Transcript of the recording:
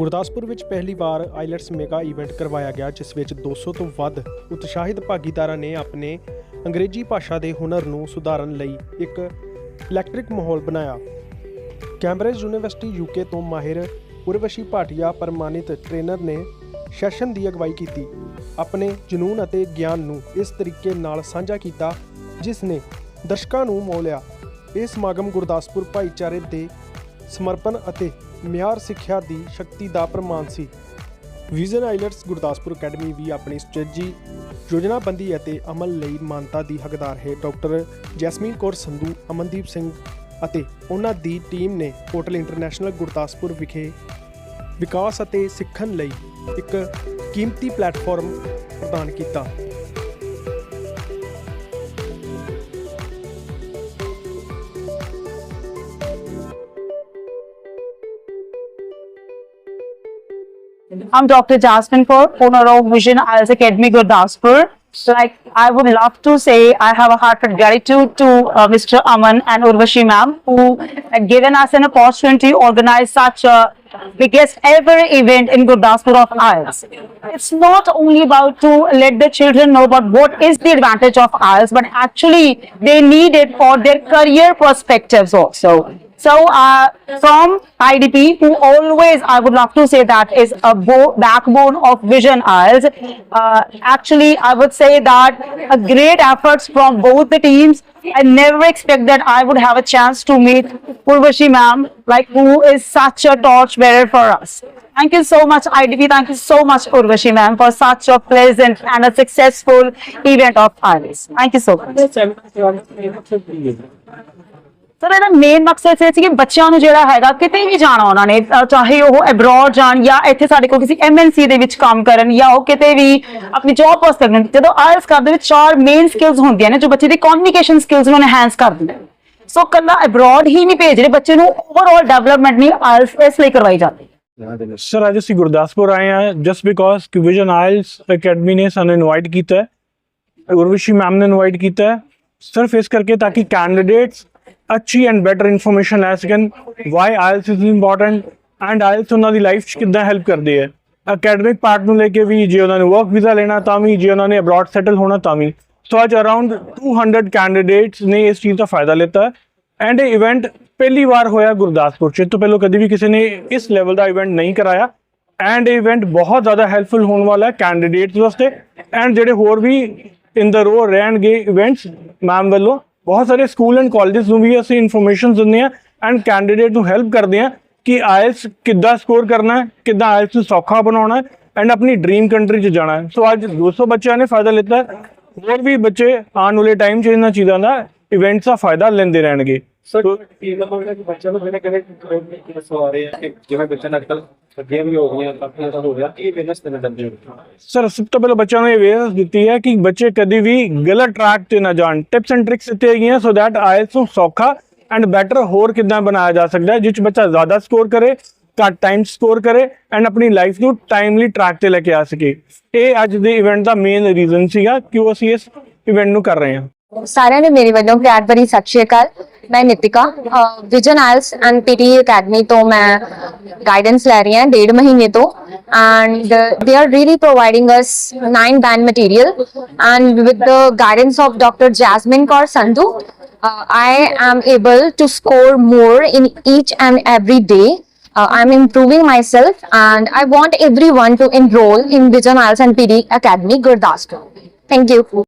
ਗੁਰਦਾਸਪੁਰ ਵਿੱਚ ਪਹਿਲੀ ਵਾਰ ਆਈਲੈਟਸ ਮੇਗਾ ਇਵੈਂਟ ਕਰਵਾਇਆ ਗਿਆ, ਜਿਸ ਵਿੱਚ 200 ਤੋਂ ਵੱਧ ਉਤਸ਼ਾਹਿਤ ਭਾਗੀਦਾਰਾਂ ਨੇ ਆਪਣੇ ਅੰਗਰੇਜ਼ੀ ਭਾਸ਼ਾ ਦੇ ਹੁਨਰ ਨੂੰ ਸੁਧਾਰਨ ਲਈ ਇੱਕ ਇਲੈਕਟ੍ਰਿਕ ਮਾਹੌਲ ਬਣਾਇਆ। ਕੈਂਬਰਿਜ ਯੂਨੀਵਰਸਿਟੀ ਯੂਕੇ ਤੋਂ ਮਾਹਿਰ ਉਰਵਸ਼ੀ ਭਾਟੀਆ ਪ੍ਰਮਾਣਿਤ ਟ੍ਰੇਨਰ ਨੇ ਸੈਸ਼ਨ ਦੀ ਅਗਵਾਈ ਕੀਤੀ। ਆਪਣੇ ਜਨੂਨ ਅਤੇ ਗਿਆਨ ਨੂੰ ਇਸ ਤਰੀਕੇ ਨਾਲ ਸਾਂਝਾ ਕੀਤਾ, ਜਿਸ ਨੇ ਦਰਸ਼ਕਾਂ ਨੂੰ ਮੋਹ ਲਿਆ। ਇਹ ਸਮਾਗਮ ਗੁਰਦਾਸਪੁਰ ਭਾਈਚਾਰੇ ਦੇ ਸਮਰਪਣ ਅਤੇ ਮਿਆਰ ਸਿੱਖਿਆ ਦੀ ਸ਼ਕਤੀ ਦਾ ਪ੍ਰਮਾਣ ਸੀ। ਵਿਜ਼ਨ ਆਈਲੈਟਸ ਗੁਰਦਾਸਪੁਰ ਅਕੈਡਮੀ ਵੀ ਆਪਣੀ ਸਟ੍ਰੈਟਜੀ, ਯੋਜਨਾਬੰਦੀ ਅਤੇ ਅਮਲ ਲਈ ਮਾਨਤਾ ਦੀ ਹੱਕਦਾਰ ਹੈ। ਡਾਕਟਰ ਜੈਸਮੀਨ ਕੌਰ ਸੰਧੂ, ਅਮਨਦੀਪ ਸਿੰਘ ਅਤੇ ਉਹਨਾਂ ਦੀ ਟੀਮ ਨੇ ਹੋਟਲ ਇੰਟਰਨੈਸ਼ਨਲ ਗੁਰਦਾਸਪੁਰ ਵਿਖੇ ਵਿਕਾਸ ਅਤੇ ਸਿੱਖਣ ਲਈ ਇੱਕ ਕੀਮਤੀ ਪਲੇਟਫਾਰਮ ਪ੍ਰਦਾਨ ਕੀਤਾ। I'm Dr. Jasmine owner of Vision IELTS Academy Gurdaspur. Like, I would love to say I have a heartfelt gratitude to uh, Mr. Aman and Urvashi ma'am who had given us an opportunity to organize such a biggest ever event in Gurdaspur of IELTS. It's not only about to let the children know about what is the advantage of IELTS, but actually they need it for their career perspectives also. So, uh, from IDP, who always, I would love to say that is a bo- backbone of Vision IELTS. Uh, actually, I would say that a great efforts from both the teams. I never expect that I would have a chance to meet Purvashi ma'am, like who is such a torchbearer for us. Thank you so much, IDP. Thank you so much, Urvashi ma'am, for such a pleasant and a successful event of IELTS. Thank you so much. Sir ਇਹਦਾ main ਮਕਸਦ ਇਹ ਸੀ ਕਿ ਬੱਚਿਆਂ ਨੂੰ ਜਿਹੜਾ ਹੈਗਾ, ਕਿਤੇ ਵੀ ਜਾਣਾ ਉਹਨਾਂ ਨੇ, ਅਹ ਚਾਹੇ ਉਹ ਅਬਰੋਡ ਜਾਣ ਜਾਂ ਇੱਥੇ ਸਾਡੇ ਕੋਲ ਕਿਸੇ ਐਮਐਨਸੀ ਦੇ ਵਿੱਚ ਕੰਮ ਕਰਨ ਜਾਂ ਉਹ ਕਿਤੇ ਵੀ ਆਪਣੀ ਜੌਬ ਪੋਸਟ ਕਰਨ, ਜਦੋਂ ਆਇਲਸ ਕਰਦੇ ਵਿੱਚ ਚਾਰ ਮੇਨ ਸਕਿੱਲਸ ਹੁੰਦੀਆਂ ਨੇ ਜੋ ਬੱਚੇ ਦੀ ਕਮਿਊਨੀਕੇਸ਼ਨ ਸਕਿੱਲਸ ਨੂੰ ਐਨਹਾਂਸ ਕਰਦੀਆਂ ਨੇ। ਸੋ ਕੱਲਾ ਅਬਰੋਡ ਹੀ ਨਹੀਂ ਭੇਜ ਰਹੇ, ਬੱਚੇ ਨੂੰ ਓਵਰਆਲ ਡਿਵੈਲਪਮੈਂਟ ਨਹੀਂ ਆਇਲਸ ਇਸ ਲਈ ਕਰਵਾਈ ਜਾਂਦੀ ਹੈ। ਸਰ ਅੱਜ ਅਸੀਂ ਗੁਰਦਾਸਪੁਰ ਆਏ ਹਾਂ ਜਸਟ ਬਿਕੋਜ਼ ਕਿ ਵਿਜ਼ਨ ਆਇਲਸ ਅਕੈਡਮੀ ਨੇ ਸਾਨੂੰ ਇਨਵਾਈਟ ਕੀਤਾ ਹੈ। ਉਰਵਸ਼ੀ ਮੈਮ ਨੇ ਇਨਵਾਈਟ ਕੀਤਾ ਹੈ। ਸਿਰਫ ਇਸ ਕਰਕੇ ਤਾਂ ਕਿ ਕੈਂਡੀਡੇਟਸ ਅੱਛੀ ਐਂਡ ਬੈਟਰ ਇਨਫੋਰਮੇਸ਼ਨ ਲੈ ਸਕਣ why IELTS is important and IELTS ਉਹਨਾਂ ਦੀ ਲਾਈਫ 'ਚ ਕਿੱਦਾਂ ਹੈਲਪ ਕਰਦੀ ਹੈ। ਅਕੈਡਮਿਕ ਪਾਰਟ ਨੂੰ ਲੈ ਕੇ ਵੀ ਜੇ ਉਹਨਾਂ ਨੇ ਵਰਕ ਵੀਜ਼ਾ ਲੈਣਾ ਤਾਂ ਵੀ, ਜੇ ਉਹਨਾਂ ਨੇ ਅਬਰੋਡ ਸੈਟਲ ਹੋਣਾ ਤਾਂ ਵੀ। ਸੋ ਅੱਜ ਅਰਾਊਂਡ 200 ਕੈਂਡੀਡੇਟਸ ਨੇ ਇਸ ਚੀਜ਼ ਦਾ ਫਾਇਦਾ ਲਿੱਤਾ। ਹੈ ਐਂਡ ਇਹ ਇਵੈਂਟ ਪਹਿਲੀ ਵਾਰ ਹੋਇਆ ਗੁਰਦਾਸਪੁਰ ਚ। ਇਹ ਤੋਂ ਪਹਿਲਾਂ ਕਦੀ ਵੀ ਕਿਸੇ ਨੇ ਇਸ ਲੈਵਲ ਦਾ ਇਵੈਂਟ ਨਹੀਂ ਕਰਾਇਆ। ਐਂਡ ਇਹ ਇਵੈਂਟ ਬਹੁਤ ਜ਼ਿਆਦਾ ਹੈਲਪਫੁਲ ਹੋਣ ਵਾਲਾ ਹੈ ਕੈਂਡੀਡੇਟਸ ਵਾਸਤੇ। ਐਂਡ ਜਿਹੜੇ ਹੋਰ ਵੀ ਇਨ ਦ ਰੋ ਰਹਿਣਗੇ ਇਵੈਂਟਸ ਮੈਮ ਵੱਲੋਂ ਬਹੁਤ ਸਾਰੇ ਸਕੂਲ ਐਂਡ ਕਾਲਜਸ ਨੂੰ ਵੀ ਅਸੀਂ ਇਨਫੋਰਮੇਸ਼ਨ ਦਿੰਦੇ ਆ ਐਂਡ ਕੈਂਡੀਡੇਟ ਨੂੰ ਹੈਲਪ ਕਰਦੇ ਆ ਕਿ ਆਇਲਸ ਕਿੱਦਾਂ ਸਕੋਰ ਕਰਨਾ ਹੈ, ਕਿੱਦਾਂ ਆਇਲਸ ਨੂੰ ਸੌਖਾ ਬਣਾਉਣਾ ਹੈ ਐਂਡ ਆਪਣੀ ਡ੍ਰੀਮ ਕੰਟਰੀ 'ਚ ਜਾਣਾ ਹੈ। ਸੋ ਅੱਜ 200 ਬੱਚਿਆਂ ਨੇ ਫਾਇਦਾ ਲਿੱਤਾ ਹੋਰ ਵੀ ਬੱਚੇ ਆਉਣ ਵਾਲੇ ਟਾਈਮ 'ਚ ਇਹਨਾਂ ਚੀਜ਼ਾਂ ਦਾ ਇਵੈਂਟਸ ਦਾ ਫਾਇਦਾ ਲੈਂਦੇ ਰਹਿਣਗੇ। ਸਰ, ਕੀ ਲਵਾਂਗਾ ਕਿ ਬੱਚਿਆਂ ਨੂੰ ਕਿਹਨੇ ਕਿਹਨੇ ਕਿਹਨੇ ਸਵਾਰੇ ਕਿ ਜਿਵੇਂ ਬੱਚਿਆਂ ਨਾਲ ਅੱਜਕੱਲ ਅੱਗੇ ਵੀ ਹੋ ਗਈਆਂ, ਕਾਫੀ ਜ਼ਿਆਦਾ ਹੋ ਗਿਆ ਇਹ ਬਿਜ਼ਨਸ ਤੇ ਦਿੰਦੇ ਹੋ? ਸਰ, ਸਭ ਤੋਂ ਪਹਿਲਾਂ ਬੱਚਿਆਂ ਨੂੰ ਇਹ ਅਵੇਅਰਨੈਸ ਦਿੱਤੀ ਹੈ ਕਿ ਬੱਚੇ ਕਦੀ ਵੀ ਗਲਤ ਟਰੈਕ ਤੇ ਨਾ ਜਾਣ। ਟਿਪਸ ਐਂਡ ਟ੍ਰਿਕਸ ਦਿੱਤੇ ਗਏ ਸੋ ਦੈਟ ਆਇਲਸ ਨੂੰ ਸੌਖਾ ਐਂਡ ਬੈਟਰ ਹੋਰ ਕਿਦਾਂ ਬਣਾਇਆ ਜਾ ਸਕਦਾ ਹੈ, ਜਿਸ ਬੱਚਾ ਜ਼ਿਆਦਾ ਸਕੋਰ ਕਰੇ, ਘੱਟ ਟਾਈਮ ਸਕੋਰ ਕਰੇ ਐਂਡ ਆਪਣੀ ਲਾਈਫ ਨੂੰ ਟਾਈਮਲੀ ਟਰੈਕ ਤੇ ਲੈ ਕੇ ਆ ਸਕੇ। ਇਹ ਅੱਜ ਦੇ ਇਵੈਂਟ ਦਾ ਮੇਨ ਰੀਜ਼ਨ ਸੀਗਾ ਕਿ ਅਸੀਂ ਇਸ ਇਵੈਂਟ ਨੂੰ ਕਰ ਰਹੇ ਹਾਂ। ਸਾਰਿਆਂ ਨੂੰ ਮੇਰੇ ਵੱਲੋਂ ਪਿਆਰ ਭਰੀ ਸਤਿ ਸ਼੍ਰੀ ਅਕਾਲ ਮੈਂ Nitika vision IELTS and PT academy ਤੋਂ ਮੈਂ ਗਾਈਡੈਂਸ ਲੈ ਰਹੀ ਹਾਂ ਡੇਢ ਮਹੀਨੇ ਤੋਂ and they are really providing us nine band material and with the guidance of doctor Jasmin Kaur Sandhu I am able to score more in each and every day Uh, I'm improving myself and I want everyone to enroll in Vision IELTS and PD Academy, Gurdaspur. Thank you.